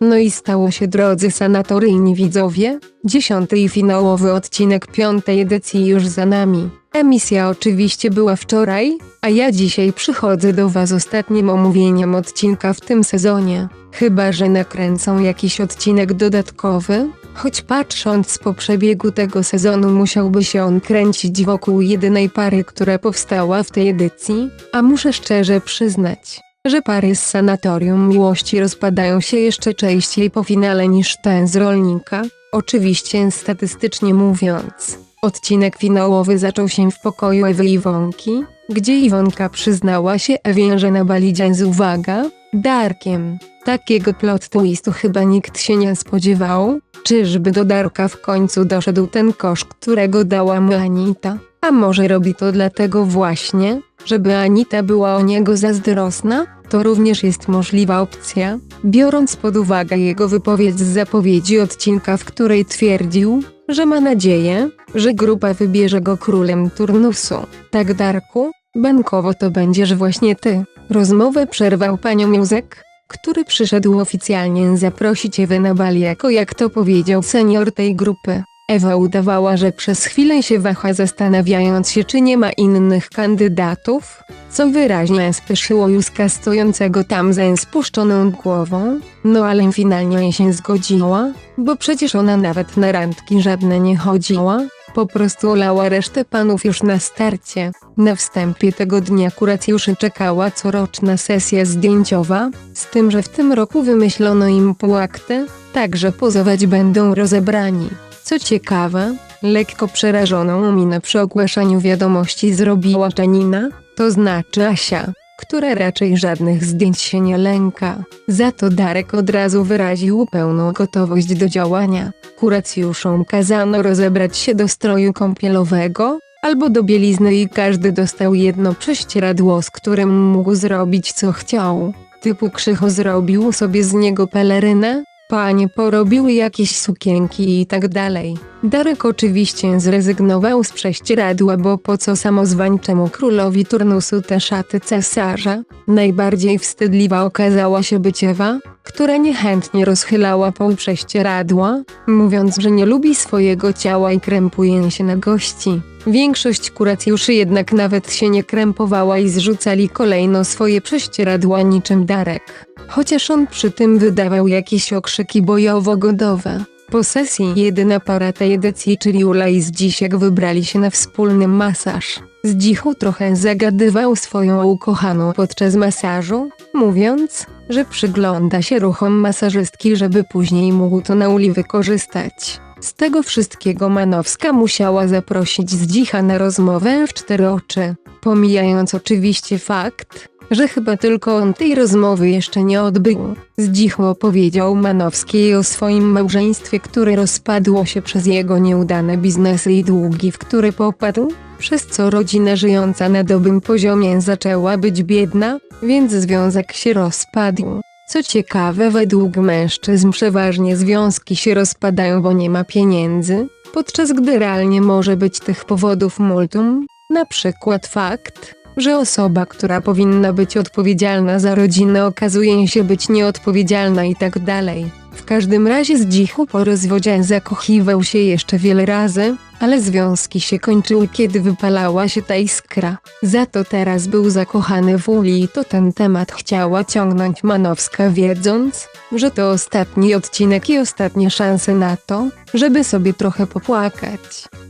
No i stało się drodzy sanatoryjni widzowie, dziesiąty i finałowy odcinek piątej edycji już za nami. Emisja oczywiście była wczoraj, a ja dzisiaj przychodzę do was ostatnim omówieniem odcinka w tym sezonie. Chyba, że nakręcą jakiś odcinek dodatkowy, choć patrząc po przebiegu tego sezonu musiałby się on kręcić wokół jedynej pary, która powstała w tej edycji, a muszę szczerze przyznać, że pary z sanatorium miłości rozpadają się jeszcze częściej po finale niż ten z rolnika, oczywiście statystycznie mówiąc. Odcinek finałowy zaczął się w pokoju Ewy Iwonki, gdzie Iwonka przyznała się Ewie, że na Balidzian z uwaga, Darkiem. Takiego plot twistu chyba nikt się nie spodziewał, czyżby do Darka w końcu doszedł ten kosz, którego dała mu Anita. A może robi to dlatego właśnie, żeby Anita była o niego zazdrosna? To również jest możliwa opcja, biorąc pod uwagę jego wypowiedź z zapowiedzi odcinka, w której twierdził, że ma nadzieję, że grupa wybierze go królem turnusu. Tak Darku, bankowo to będziesz właśnie ty. Rozmowę przerwał panią Józek, który przyszedł oficjalnie zaprosić Ewę na bal jako jak to powiedział senior tej grupy. Ewa udawała, że przez chwilę się waha zastanawiając się czy nie ma innych kandydatów, co wyraźnie spieszyło Józka stojącego tam ze spuszczoną głową, no ale finalnie się zgodziła, bo przecież ona nawet na randki żadne nie chodziła, po prostu olała resztę panów już na starcie. Na wstępie tego dnia akurat już czekała coroczna sesja zdjęciowa, z tym, że w tym roku wymyślono im półaktę, także pozować będą rozebrani. Co ciekawe, lekko przerażoną minę przy ogłaszaniu wiadomości zrobiła Janina, to znaczy Asia, która raczej żadnych zdjęć się nie lęka. Za to Darek od razu wyraził pełną gotowość do działania. Kuracjuszom kazano rozebrać się do stroju kąpielowego, albo do bielizny i każdy dostał jedno prześcieradło, z którym mógł zrobić co chciał. Typu Krzycho zrobił sobie z niego pelerynę, Panie porobiły jakieś sukienki i tak dalej. Darek oczywiście zrezygnował z prześcieradła, bo po co samozwańczemu królowi turnusu te szaty cesarza? Najbardziej wstydliwa okazała się być Ewa, która niechętnie rozchylała pół prześcieradła, mówiąc, że nie lubi swojego ciała i krępuje się na gości. Większość kuracjuszy jednak nawet się nie krępowała i zrzucali kolejno swoje prześcieradła niczym Darek. Chociaż on przy tym wydawał jakieś okrzyki bojowo-godowe. Po sesji jedyna para tej edycji, czyli Ula i Zdzisiek wybrali się na wspólny masaż. Zdzichu trochę zagadywał swoją ukochaną podczas masażu, mówiąc, że przygląda się ruchom masażystki, żeby później mógł to na Uli wykorzystać. Z tego wszystkiego Manowska musiała zaprosić Zdzicha na rozmowę w cztery oczy, pomijając oczywiście fakt, że chyba tylko on tej rozmowy jeszcze nie odbył. Zdzichło powiedział Manowskiej o swoim małżeństwie, które rozpadło się przez jego nieudane biznesy i długi, w które popadł, przez co rodzina żyjąca na dobrym poziomie zaczęła być biedna, więc związek się rozpadł. Co ciekawe, według mężczyzn przeważnie związki się rozpadają, bo nie ma pieniędzy, podczas gdy realnie może być tych powodów multum, na przykład fakt, że osoba, która powinna być odpowiedzialna za rodzinę okazuje się być nieodpowiedzialna i tak dalej. W każdym razie z dzichu po rozwodzie zakochiwał się jeszcze wiele razy, ale związki się kończyły kiedy wypalała się ta iskra. Za to teraz był zakochany w Uli i to ten temat chciała ciągnąć Manowska wiedząc, że to ostatni odcinek i ostatnie szanse na to, żeby sobie trochę popłakać.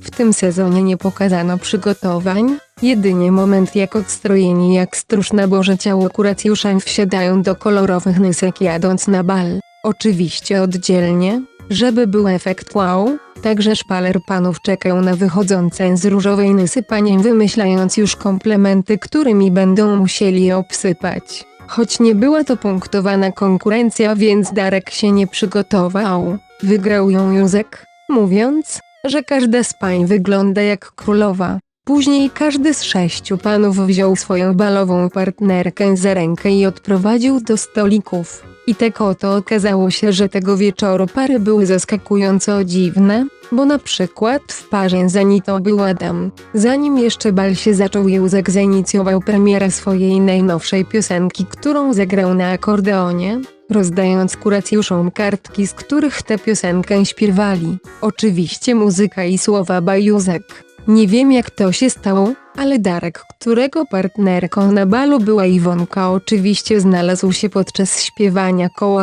W tym sezonie nie pokazano przygotowań, jedynie moment jak odstrojeni jak stróż na Boże ciało kuracjusze wsiadają do kolorowych nysek jadąc na bal. Oczywiście oddzielnie, żeby był efekt wow, także szpaler panów czekał na wychodzące z różowej nysy panie wymyślając już komplementy, którymi będą musieli obsypać. Choć nie była to punktowana konkurencja, więc Darek się nie przygotował. Wygrał ją Józek, mówiąc, że każda z pań wygląda jak królowa. Później każdy z sześciu panów wziął swoją balową partnerkę za rękę i odprowadził do stolików. I tak oto okazało się, że tego wieczoru pary były zaskakująco dziwne, bo na przykład w parze z Anitą był Adam. Zanim jeszcze bal się zaczął, Józek zainicjował premierę swojej najnowszej piosenki, którą zagrał na akordeonie, rozdając kuracjuszom kartki, z których tę piosenkę śpiewali. Oczywiście muzyka i słowa by Józek. Nie wiem jak to się stało, ale Darek, którego partnerką na balu była Iwonka, oczywiście znalazł się podczas śpiewania koło.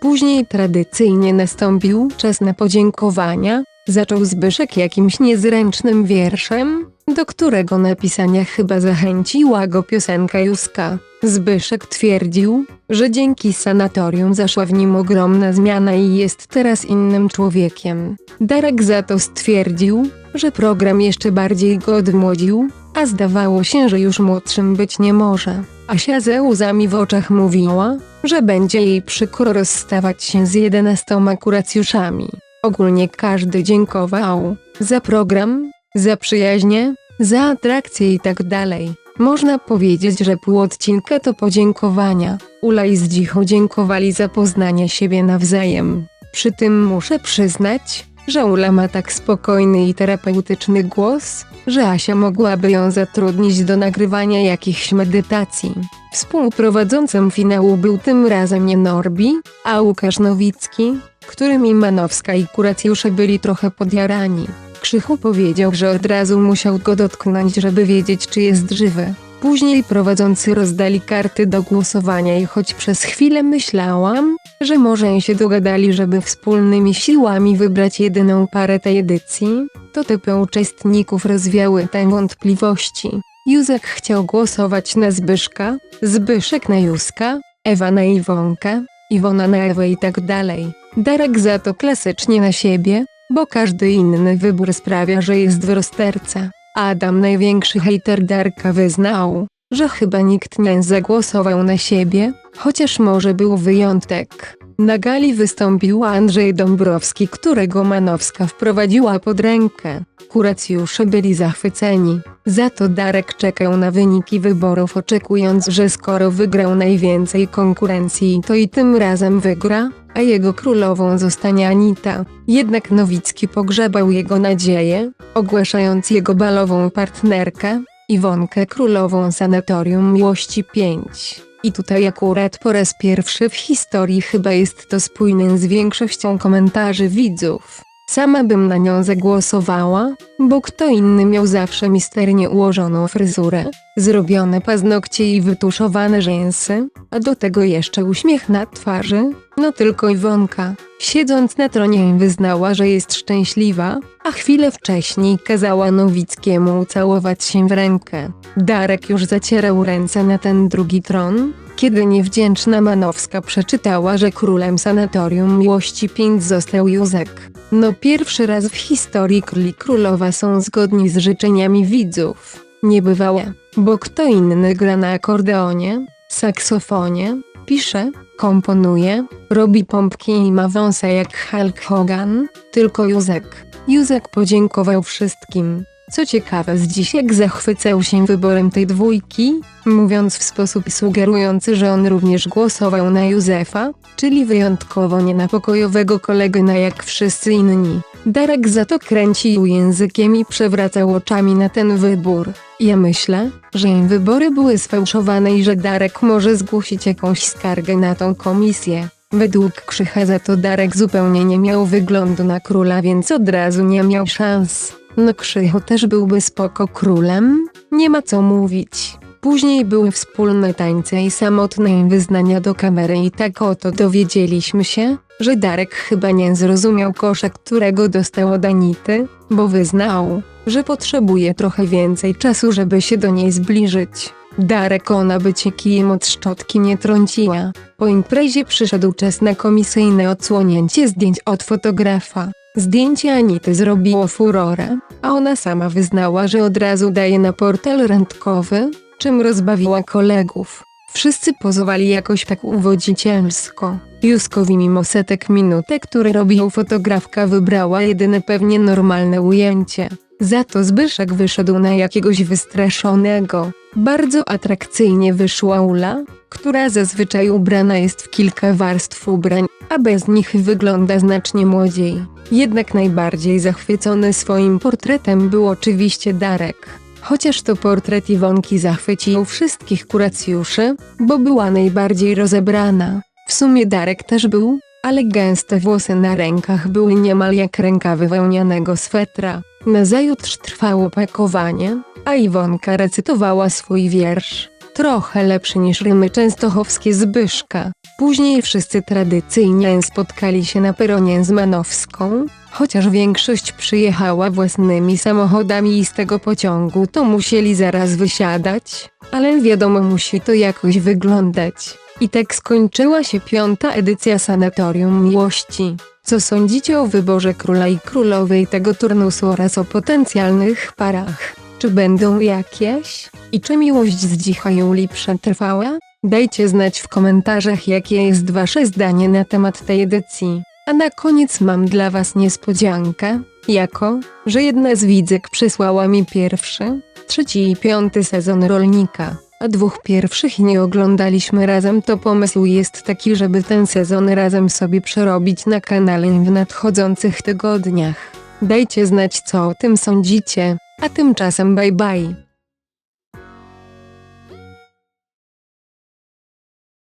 Później tradycyjnie nastąpił czas na podziękowania. Zaczął Zbyszek jakimś niezręcznym wierszem, do którego napisania chyba zachęciła go piosenka Józka. Zbyszek twierdził, że dzięki sanatorium zaszła w nim ogromna zmiana i jest teraz innym człowiekiem. Darek za to stwierdził, że program jeszcze bardziej go odmłodził, a zdawało się, że już młodszym być nie może. Asia ze łzami w oczach mówiła, że będzie jej przykro rozstawać się z jedenastoma kuracjuszami. Ogólnie każdy dziękował za program, za przyjaźnie, za atrakcje i tak dalej. Można powiedzieć, że pół odcinka to podziękowania. Ula i Zdzicho dziękowali za poznanie siebie nawzajem. Przy tym muszę przyznać, że Ula ma tak spokojny i terapeutyczny głos, że Asia mogłaby ją zatrudnić do nagrywania jakichś medytacji. Współprowadzącym finału był tym razem nie Norbi, a Łukasz Nowicki, którym i Manowska i kuracjusze byli trochę podjarani. Krzychu powiedział, że od razu musiał go dotknąć, żeby wiedzieć, czy jest żywy. Później prowadzący rozdali karty do głosowania i choć przez chwilę myślałam, że może się dogadali, żeby wspólnymi siłami wybrać jedyną parę tej edycji, to typy uczestników rozwiały te wątpliwości. Józek chciał głosować na Zbyszka, Zbyszek na Józka, Ewa na Iwonkę, Iwona na Ewę i tak dalej. Darek za to klasycznie na siebie, bo każdy inny wybór sprawia, że jest w rozterce. Adam, największy hejter Darka, wyznał, że chyba nikt nie zagłosował na siebie, chociaż może był wyjątek. Na gali wystąpił Andrzej Dąbrowski, którego Manowska wprowadziła pod rękę. Kuracjusze byli zachwyceni. Za to Darek czekał na wyniki wyborów, oczekując, że skoro wygrał najwięcej konkurencji, to i tym razem wygra, a jego królową zostanie Anita. Jednak Nowicki pogrzebał jego nadzieję, ogłaszając jego balową partnerkę, Iwonkę królową Sanatorium Miłości 5. I tutaj akurat po raz pierwszy w historii chyba jest to spójne z większością komentarzy widzów. Sama bym na nią zagłosowała, bo kto inny miał zawsze misternie ułożoną fryzurę, zrobione paznokcie i wytuszowane rzęsy, a do tego jeszcze uśmiech na twarzy, no tylko Iwonka. Siedząc na tronie wyznała, że jest szczęśliwa, a chwilę wcześniej kazała Nowickiemu ucałować się w rękę. Darek już zacierał ręce na ten drugi tron, kiedy niewdzięczna Manowska przeczytała, że królem sanatorium miłości 5 został Józek. No pierwszy raz w historii króli królowa są zgodni z życzeniami widzów. Niebywałe, bo kto inny gra na akordeonie, saksofonie, pisze, komponuje, robi pompki i ma wąsa jak Hulk Hogan, tylko Józek. Józek podziękował wszystkim. Co ciekawe, z dziś jak zachwycał się wyborem tej dwójki, mówiąc w sposób sugerujący, że on również głosował na Józefa, czyli wyjątkowo nie na pokojowego kolegę na jak wszyscy inni. Darek za to kręcił językiem i przewracał oczami na ten wybór. Ja myślę, że im wybory były sfałszowane i że Darek może zgłosić jakąś skargę na tą komisję. Według Krzycha za to Darek zupełnie nie miał wyglądu na króla, więc od razu nie miał szans. No Krzychu też byłby spoko królem, nie ma co mówić. Później były wspólne tańce i samotne wyznania do kamery i tak oto dowiedzieliśmy się, że Darek chyba nie zrozumiał kosza, którego dostał od Anity, bo wyznał, że potrzebuje trochę więcej czasu, żeby się do niej zbliżyć. Darek ona by cię kijem od szczotki nie trąciła. Po imprezie przyszedł czas na komisyjne odsłonięcie zdjęć od fotografa. Zdjęcie Anity zrobiło furorę, a ona sama wyznała, że od razu daje na portal randkowy, czym rozbawiła kolegów. Wszyscy pozowali jakoś tak uwodzicielsko. Juskowi mimo setek minutek, które robił fotografka wybrała jedyne pewnie normalne ujęcie. Za to Zbyszek wyszedł na jakiegoś wystraszonego. Bardzo atrakcyjnie wyszła Ula, która zazwyczaj ubrana jest w kilka warstw ubrań, a bez nich wygląda znacznie młodziej. Jednak najbardziej zachwycony swoim portretem był oczywiście Darek. Chociaż to portret Iwonki zachwycił wszystkich kuracjuszy, bo była najbardziej rozebrana. W sumie Darek też był, ale gęste włosy na rękach były niemal jak rękawy wełnianego swetra. Nazajutrz trwało pakowanie, a Iwonka recytowała swój wiersz. Trochę lepszy niż rymy częstochowskie Zbyszka. Później wszyscy tradycyjnie spotkali się na peronie z Manowską, chociaż większość przyjechała własnymi samochodami i z tego pociągu to musieli zaraz wysiadać, ale wiadomo musi to jakoś wyglądać. I tak skończyła się piąta edycja Sanatorium Miłości. Co sądzicie o wyborze króla i królowej tego turnusu oraz o potencjalnych parach? Czy będą jakieś? I czy miłość z dzisiaj Juli przetrwała? Dajcie znać w komentarzach jakie jest wasze zdanie na temat tej edycji. A na koniec mam dla was niespodziankę, jako, że jedna z widzek przysłała mi pierwszy, trzeci i piąty sezon Rolnika, a dwóch pierwszych nie oglądaliśmy razem to pomysł jest taki żeby ten sezon razem sobie przerobić na kanale w nadchodzących tygodniach. Dajcie znać co o tym sądzicie, a tymczasem bye bye.